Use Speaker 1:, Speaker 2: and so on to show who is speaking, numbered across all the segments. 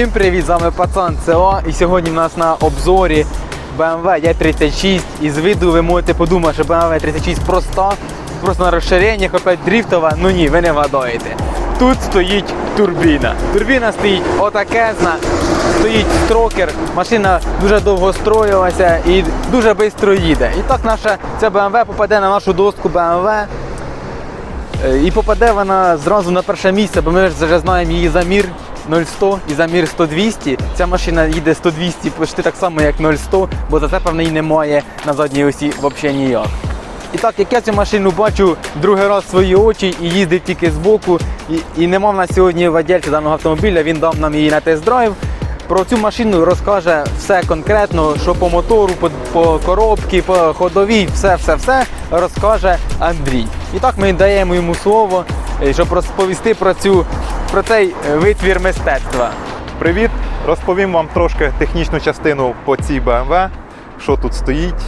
Speaker 1: Всім привіт, з вами пацан СО. І сьогодні в нас на обзорі BMW E36. І з виду ви можете подумати, що BMW 36 проста, просто на розширеннях, опять дріфтова. Ну ні, ви не вгадуєте. Тут стоїть турбіна. Турбіна стоїть отакезна, стоїть строкер. Машина дуже довго строїлася і дуже швидко їде. І так наша ця BMW попаде на нашу доску BMW. Е, І попаде вона зразу на перше місце, бо ми вже знаємо її замір 0100 і замір 100-200. Ця машина їде 100-200 почти так само, як 0100, бо зацепа в неї немає на задній осі взагалі ніяк. І так, як я цю машину бачу другий раз в свої очі і їздив тільки збоку, і, і нема в нас сьогодні водільця даного автомобіля, він дав нам її на тест-драйв. Про цю машину розкаже все конкретно, що по мотору, по, по коробці, по ходовій, все-все-все розкаже Андрій. І так ми даємо йому слово, е, щоб розповісти про цю про цей е, витвір мистецтва.
Speaker 2: Привіт! Розповім вам трошки технічну частину по цій BMW, що тут стоїть,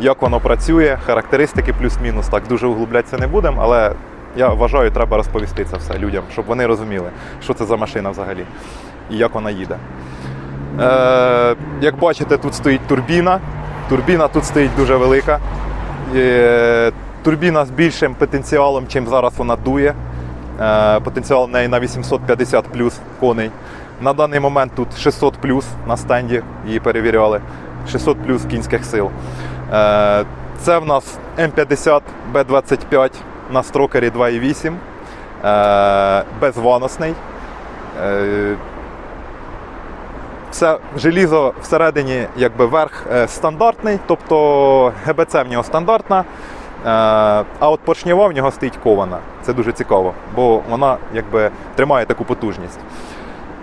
Speaker 2: як воно працює, характеристики плюс-мінус. Так дуже углублятися не будемо, але я вважаю, треба розповісти це все людям, щоб вони розуміли, що це за машина взагалі і як вона їде. Е, як бачите, тут стоїть турбіна. Турбіна тут стоїть дуже велика. Е, турбіна з більшим потенціалом, чим зараз вона дує. Е, Потенціал в неї на 850 плюс коней. На даний момент тут 600 плюс на стенді її перевіряли. 600 плюс кінських сил. Е, Це в нас М50 Б25 на строкері 2.8. е, Безваносний. Все желізо всередині, якби верх стандартний, тобто ГБЦ в нього стандартна. Е, А от поршнева в нього стоїть кована. Це дуже цікаво, бо вона якби тримає таку потужність.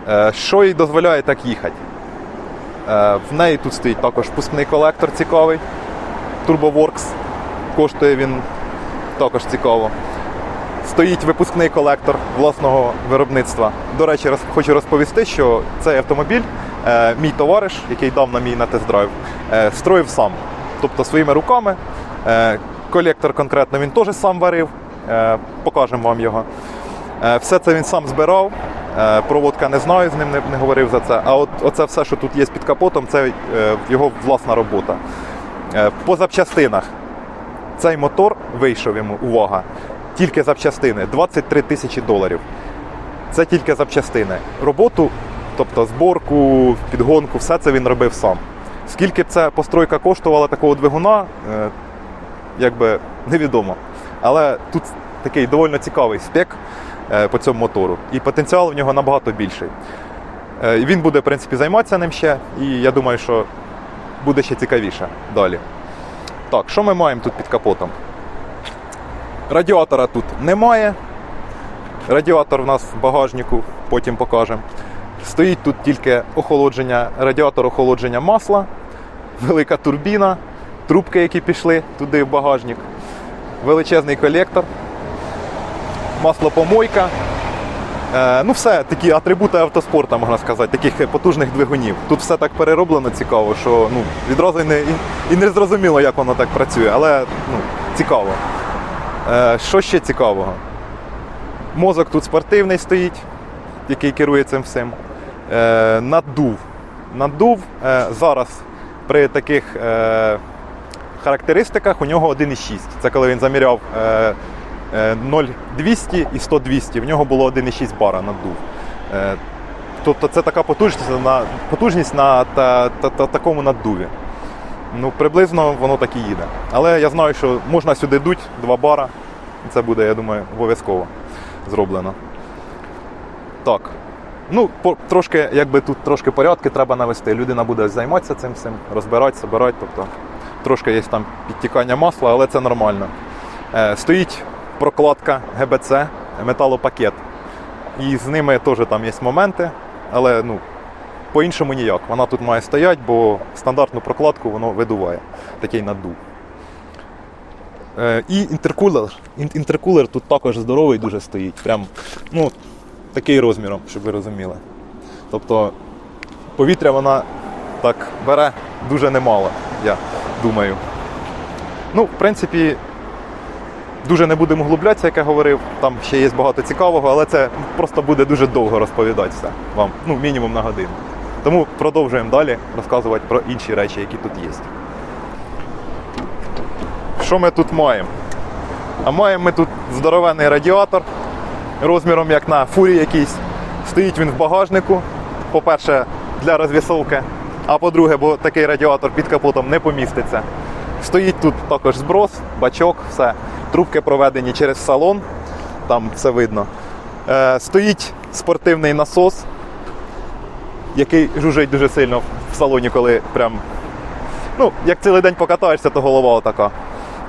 Speaker 2: Е, Що їй дозволяє так їхати? Е, В неї тут стоїть також впускний колектор цікавий. TurboWorks. Коштує він також цікаво. Стоїть випускний колектор власного виробництва. До речі, роз- хочу розповісти, що цей автомобіль е, мій товариш, який дав на мій на тест-драйв, е, строїв сам. Тобто своїми руками. Е, колектор конкретно він теж сам варив. Е, покажемо вам його. Е, все це він сам збирав. Е, проводка не знаю, з ним не, не говорив за це. А от оце все, що тут є під капотом, це його власна робота. По запчастинах. Цей мотор вийшов йому, увага, тільки запчастини 23 тисячі доларів. Це тільки запчастини. Роботу, тобто зборку, підгонку, все це він робив сам. Скільки б ця постройка коштувала такого двигуна, якби невідомо. Але тут такий доволі цікавий спек е, по цьому мотору. І потенціал в нього набагато більший. Е, Він буде, в принципі, займатися ним ще, і я думаю, що буде ще цікавіше далі. Так, що ми маємо тут під капотом? Радіатора тут немає. Радіатор в нас в багажнику, потім покажемо. Стоїть тут тільки охолодження, радіатор охолодження масла, велика турбіна, трубки, які пішли туди в багажник, величезний колектор, маслопомойка. Е, ну, все, такі атрибути автоспорту, можна сказати, таких потужних двигунів. Тут все так перероблено цікаво, що ну, відразу і не, і, не зрозуміло, як воно так працює, але ну, цікаво. Е, що ще цікавого? Мозок тут спортивний стоїть, який керує цим всім. Е, наддув. Наддув зараз при таких характеристиках у нього 1,6. Це коли він заміряв е, е, 0,200 і 100-200. В нього було 1,6 бара наддув. Е, тобто це така потужність на, потужність на та, та, та, такому наддуві. Ну, приблизно воно так і їде. Але я знаю, що можна сюди дуть 2 бара. Це буде, я думаю, обов'язково зроблено. Так. Ну, по, трошки, якби тут трошки порядки треба навести. Людина буде займатися цим всім, розбирати, собирати. Тобто трошки є там підтікання масла, але це нормально. Е, стоїть прокладка ГБЦ, металопакет. І з ними теж там є моменти, але ну, по-іншому ніяк. Вона тут має стояти, бо стандартну прокладку воно видуває. Такий наддув. Е, і інтеркулер. Інтеркулер тут також здоровий дуже стоїть. Прям, ну, такий розміром, щоб ви розуміли. Тобто повітря вона так бере дуже немало, я думаю. Ну, в принципі, Дуже не будемо углублятися, як я говорив. Там ще є багато цікавого, але це просто буде дуже довго розповідати все вам, ну, мінімум на годину. Тому продовжуємо далі розказувати про інші речі, які тут є. Що ми тут маємо? А маємо ми тут здоровенний радіатор розміром як на фурі якийсь. Стоїть він в багажнику. По-перше, для розвісовки. А по-друге, бо такий радіатор під капотом не поміститься. Стоїть тут також зброс, бачок, все. Трубки проведені через салон, там все видно. Е, стоїть спортивний насос, який жужить дуже сильно в салоні, коли прям. Ну, як цілий день покатаєшся, то голова отака.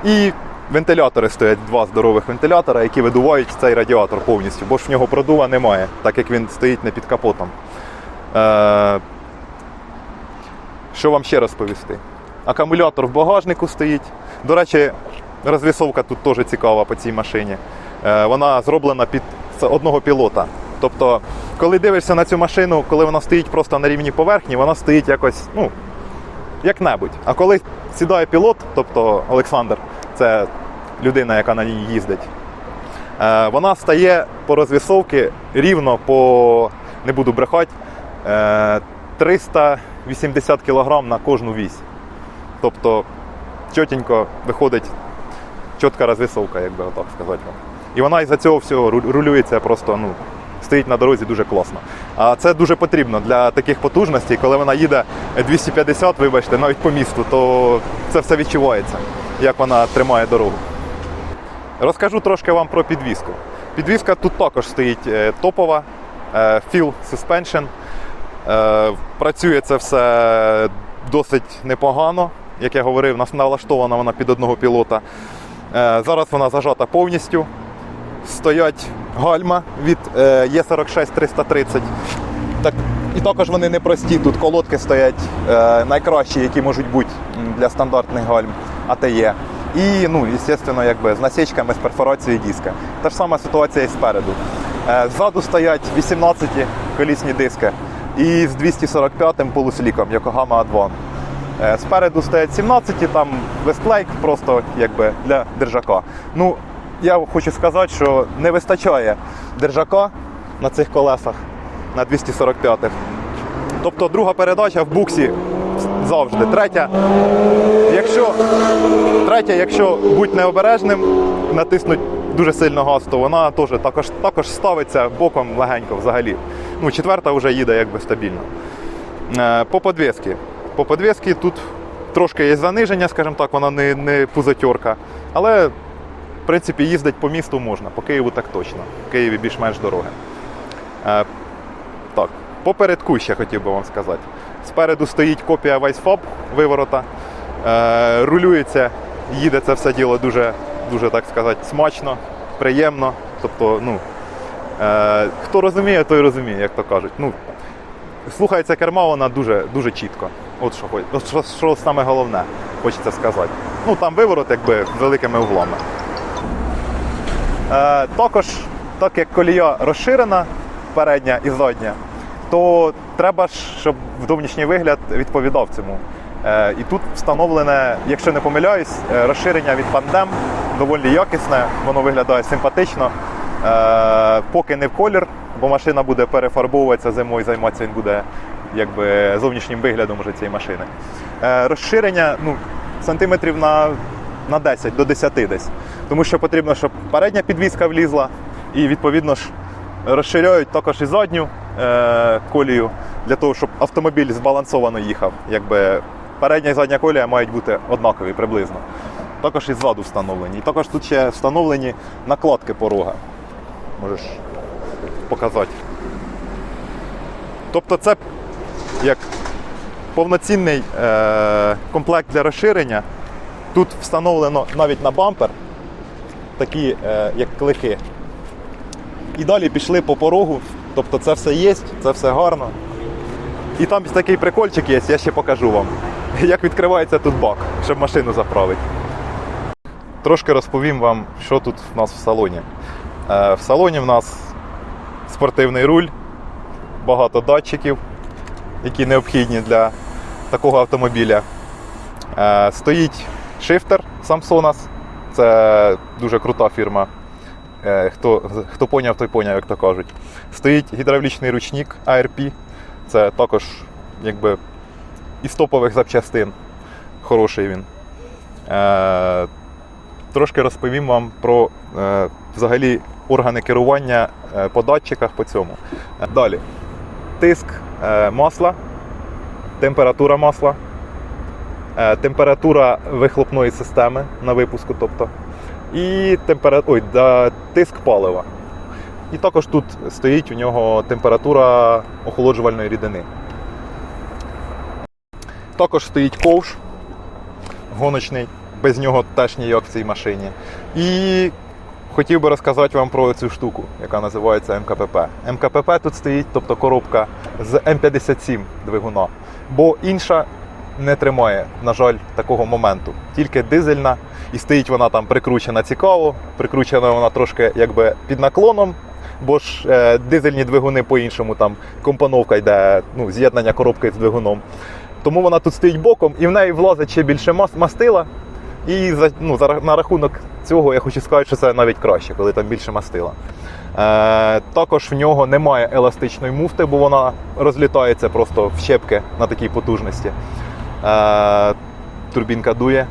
Speaker 2: І вентилятори стоять, два здорових вентилятора, які видувають цей радіатор повністю, бо ж в нього продува немає, так як він стоїть не під капотом. Е, що вам ще розповісти. Акумулятор в багажнику стоїть. До речі, розрисовка тут теж цікава по цій машині. Е, вона зроблена під одного пілота. Тобто, коли дивишся на цю машину, коли вона стоїть просто на рівні поверхні, вона стоїть якось, ну, як-небудь. А коли сідає пілот, тобто Олександр, це людина, яка на ній їздить, е, вона стає по розвісовці рівно по, не буду брехати, е, 300. 80 кг на кожну вісь. Тобто чотенько виходить чітка розвисовка, як би так сказати. вам. І вона із-за цього всього рулюється просто, ну, стоїть на дорозі дуже класно. А це дуже потрібно для таких потужностей, коли вона їде 250, вибачте, навіть по місту, то це все відчувається, як вона тримає дорогу. Розкажу трошки вам про підвізку. Підвізка тут також стоїть е, топова, е, Feel Suspension. Е, Працює це все досить непогано. Як я говорив, нас налаштована вона під одного пілота. Е, Зараз вона зажата повністю. Стоять гальма від е, Є46-330. Так, і також вони непрості. Тут колодки стоять е, найкращі, які можуть бути для стандартних гальм АТЕ. І, ну, звісно, з насічками з перфорацією диска. Та ж сама ситуація і спереду. Е, ззаду стоять 18 колісні диски і з 245-м полусліком Yokohama Advan. Е, Спереду стоять 17, там вестлейк просто якби для держака. Ну, я хочу сказати, що не вистачає держака на цих колесах на 245-х. Тобто друга передача в буксі завжди. Третя, якщо, третя, якщо будь необережним, натиснуть дуже сильно газ, то вона теж також, також ставиться боком легенько взагалі. Ну, четверта вже їде якби стабільно. Е, По подвески. По подвески тут трошки є заниження, скажімо так, вона не, не пузатьорка. Але, в принципі, їздить по місту можна, по Києву так точно. В Києві більш-менш дороги. Е, Так, попередку ще хотів би вам сказати. Спереду стоїть копія Weissfab виворота. Е, рулюється, їде це все діло дуже, дуже так сказати, смачно, приємно. Тобто, ну, е, хто розуміє, той розуміє, як то кажуть. Ну, слухається керма, вона дуже, дуже чітко. От що, от що, що саме головне, хочеться сказати. Ну там виворот якби великими углами. Е, також, так як колія розширена, передня і задня, то треба ж, щоб зовнішній вигляд відповідав цьому. Е, і тут встановлене, якщо не помиляюсь, е, розширення від пандем доволі якісне, воно виглядає симпатично. Е, поки не в колір, бо машина буде перефарбовуватися зимою, займатися він буде якби, зовнішнім виглядом уже цієї машини. Е, розширення ну, сантиметрів на, на 10 до 10 десь. Тому що потрібно, щоб передня підвізка влізла, і відповідно ж розширяють також і задню е, колію для того, щоб автомобіль збалансовано їхав. Якби передня і задня колія мають бути однакові приблизно. Також і ззаду встановлені. І також тут ще встановлені накладки порога. Можеш показати. Тобто це як повноцінний е, комплект для розширення. Тут встановлено навіть на бампер такі е, як клики. І далі пішли по порогу. Тобто це все є, це все гарно. І там такий прикольчик є, я ще покажу вам, як відкривається тут бак, щоб машину заправити. Трошки розповім вам, що тут в нас в салоні. Е, В салоні в нас спортивний руль, багато датчиків, які необхідні для такого автомобіля. Е, Стоїть шифтер Samsonov Це дуже крута фірма. Е, Хто, хто поняв, той поняв, як то кажуть. Стоїть гідравлічний ручник ARP. Це також якби із топових запчастин. Хороший він. Трошки розповім вам про е, взагалі органи керування е, по датчиках по цьому. Е, Далі. Тиск масла, температура масла, температура вихлопної системи на випуску, тобто, і темпера... Ой, да, тиск палива. І також тут стоїть у нього температура охолоджувальної рідини. Також стоїть ковш гоночний, без нього теж ніяк в цій машині. І хотів би розказати вам про цю штуку, яка називається МКПП. МКПП тут стоїть, тобто коробка з М57 двигуна, бо інша не тримає, на жаль, такого моменту. Тільки дизельна, і стоїть вона там прикручена цікаво, прикручена вона трошки якби під наклоном. Бо ж е, дизельні двигуни по-іншому, там компоновка йде, ну, з'єднання коробки з двигуном. Тому вона тут стоїть боком і в неї влазить ще більше мастила. І за, ну, за, на рахунок цього я хочу сказати, що це навіть краще, коли там більше мастила. Е, також в нього немає еластичної муфти, бо вона розлітається просто в щепки на такій потужності. Е, турбінка дує,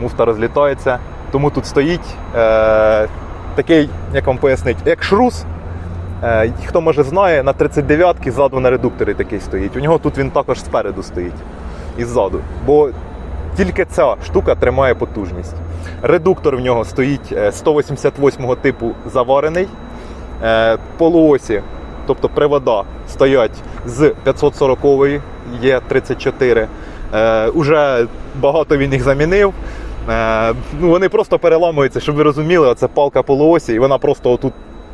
Speaker 2: муфта розлітається. Тому тут стоїть е, такий, як вам пояснити, як шрус. Е, Хто може знає, на 39-ки ззаду на редукторі такий стоїть. У нього тут він також спереду стоїть і ззаду. Бо тільки ця штука тримає потужність. Редуктор в нього стоїть е, 188 типу заварений. Е, Полуосі, тобто привода, стоять з 540-ї, є 34. Е, Уже багато він їх замінив. Е, ну, вони просто переламуються, щоб ви розуміли, оце палка полуосі, і вона просто отут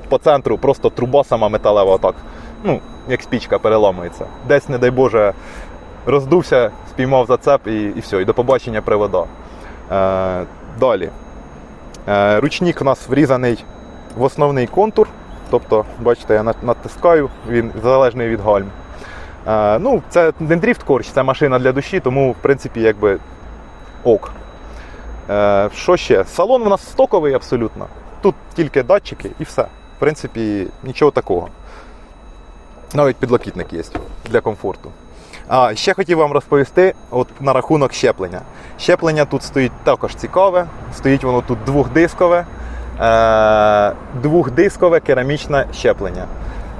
Speaker 2: по центру, просто труба сама металева, отак. Ну, як спічка переламується. Десь, не дай Боже, роздувся, спіймав зацеп і, і все, і до побачення привода. Е, далі. Е, ручник у нас врізаний в основний контур. Тобто, бачите, я натискаю, він залежний від гальм. Е, ну, це не дріфт корч, це машина для душі, тому, в принципі, якби ок. Е, що ще? Салон у нас стоковий абсолютно. Тут тільки датчики і все. В принципі, нічого такого. Навіть підлокітник є для комфорту. А ще хотів вам розповісти от на рахунок щеплення. Щеплення тут стоїть також цікаве. Стоїть воно тут двохдискове, е, двохдискове керамічне щеплення.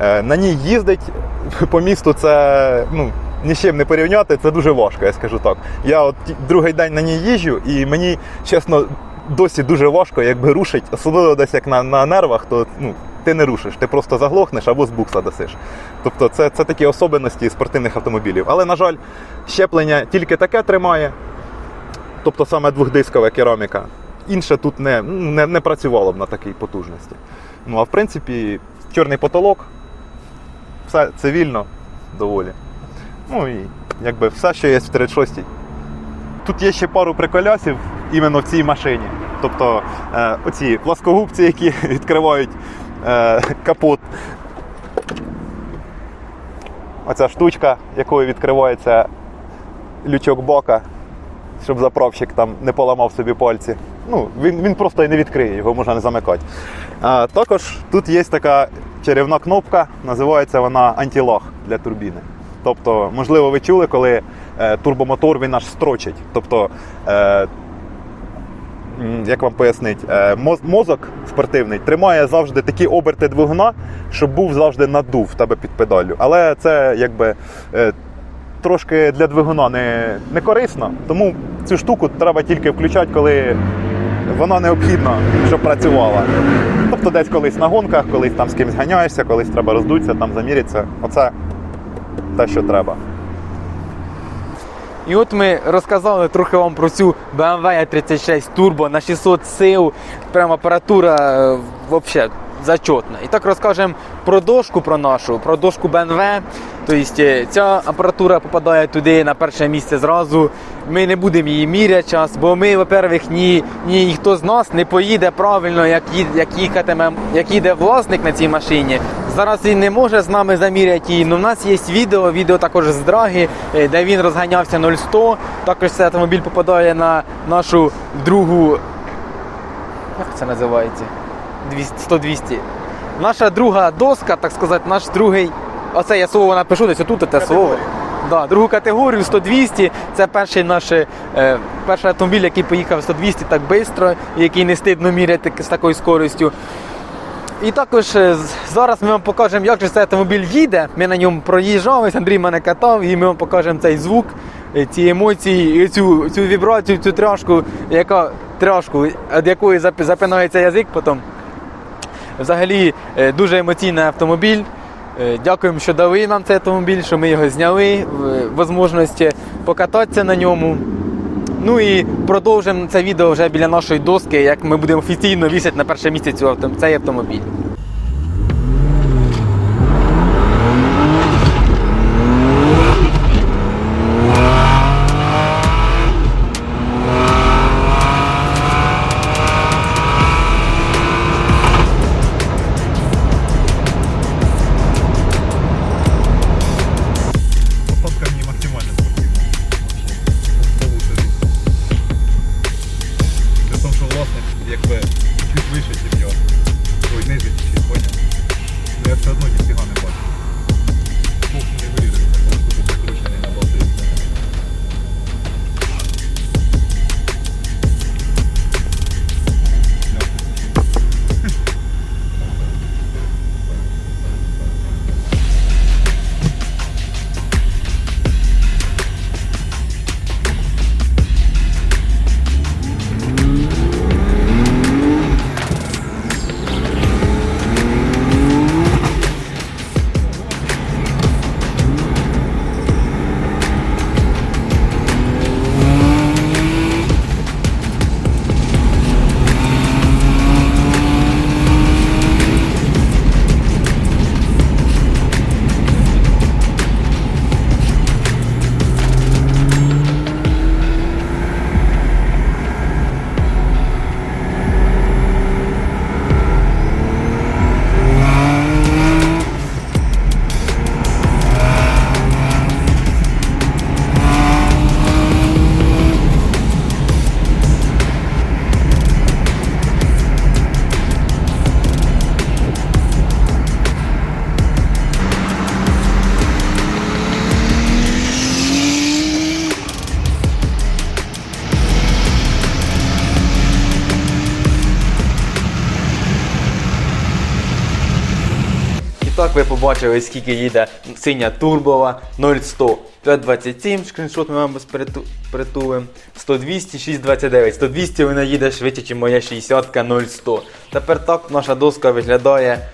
Speaker 2: Е, на ній їздить по місту це ну, ні з чим не порівняти, це дуже важко, я скажу так. Я от другий день на ній їжджу, і мені, чесно, досі дуже важко, якби рушить, особливо десь як на, на нервах, то ну, ти не рушиш, ти просто заглохнеш або з букса досиш. Тобто це, це такі особливості спортивних автомобілів. Але, на жаль, щеплення тільки таке тримає, тобто саме двохдискове кераміка. Інше тут не, не, не працювало б на такій потужності. Ну а в принципі, чорний потолок, все цивільно доволі. Ну і якби все, що є в 36-й. Тут є ще пару приколясів іменно в цій машині. Тобто е, оці пласкогубці, які відкривають е, капот. Оця штучка, якою відкривається лючок бака, щоб заправщик там не поламав собі пальці. Ну, він, він просто і не відкриє, його можна не замикати. А, також тут є така чарівна кнопка, називається вона антилаг для турбіни. Тобто, можливо, ви чули, коли е, турбомотор він аж строчить. Тобто, е, як вам пояснити, е, мозок спортивний тримає завжди такі оберти двигуна, щоб був завжди надув в тебе під педаллю. Але це якби. е, Трошки для двигуна не, не корисно, тому цю штуку треба тільки включати, коли вона необхідна, щоб працювала. Тобто десь колись на гонках, колись там з кимось ганяєшся, колись треба роздутися, там замірятися. Оце те, що треба.
Speaker 1: І от ми розказали трохи вам про цю BMW 36 Turbo на 600 сил. Прям апаратура взагалі вообще зачетна. І так розкажемо про дошку про нашу, про дошку BMW. Тобто ця апаратура попадає туди на перше місце зразу. Ми не будемо її міряти час, бо ми, во-первых, ні, ні ніхто з нас не поїде правильно, як, як їхатиме, як їде власник на цій машині. Зараз він не може з нами заміряти її, але в нас є відео, відео також з драги, е, де він розганявся 0-100. Також цей автомобіль попадає на нашу другу як це називається? 100-200. Наша друга доска, так сказати, наш другий. Оце я слово напишу, десь отут те слово. Да, другу категорію 100-200. Це перший наш е, перший автомобіль, який поїхав 100-200 так швидко, який не стидно міряти з такою скоростю. І також е, зараз ми вам покажемо, як же цей автомобіль їде. Ми на ньому проїжджали, Андрій мене катав, і ми вам покажемо цей звук, е, ці емоції, цю, цю вібрацію, цю тряшку, яка тряшку, від якої запинається язик потім. Взагалі е, дуже емоційний автомобіль. Е, Дякуємо, що дали нам цей автомобіль, що ми його зняли, в- можливості покататися на ньому. Ну і продовжимо це відео вже біля нашої доски, як ми будемо офіційно вісити на перше місце цей автомобіль. Так ви побачили, скільки їде синя турбова 0100 527, скріншот ми вам притулимо. 100-200, 629. 100-200 вона їде швидше, ніж моя 60 0100. Тепер так наша доска виглядає.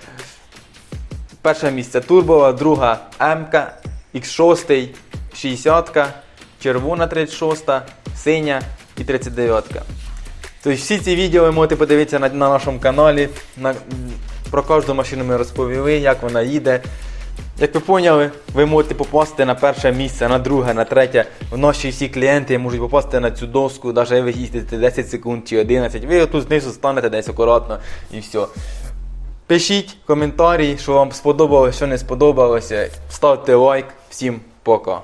Speaker 1: Перше місце турбова, друга М, X6, 60, червона 36, синя і 39. Тобто всі ці відео ви можете подивитися на, на нашому каналі. На, про кожну машину ми розповіли, як вона їде. Як ви поняли, ви можете попасти на перше місце, на друге, на третє. Наші всі клієнти можуть попасти на цю доску, навіть ви їздите 10 секунд чи 11. Ви тут знизу станете десь акуратно і все. Пишіть коментарі, що вам сподобалося, що не сподобалося. Ставте лайк. Всім пока.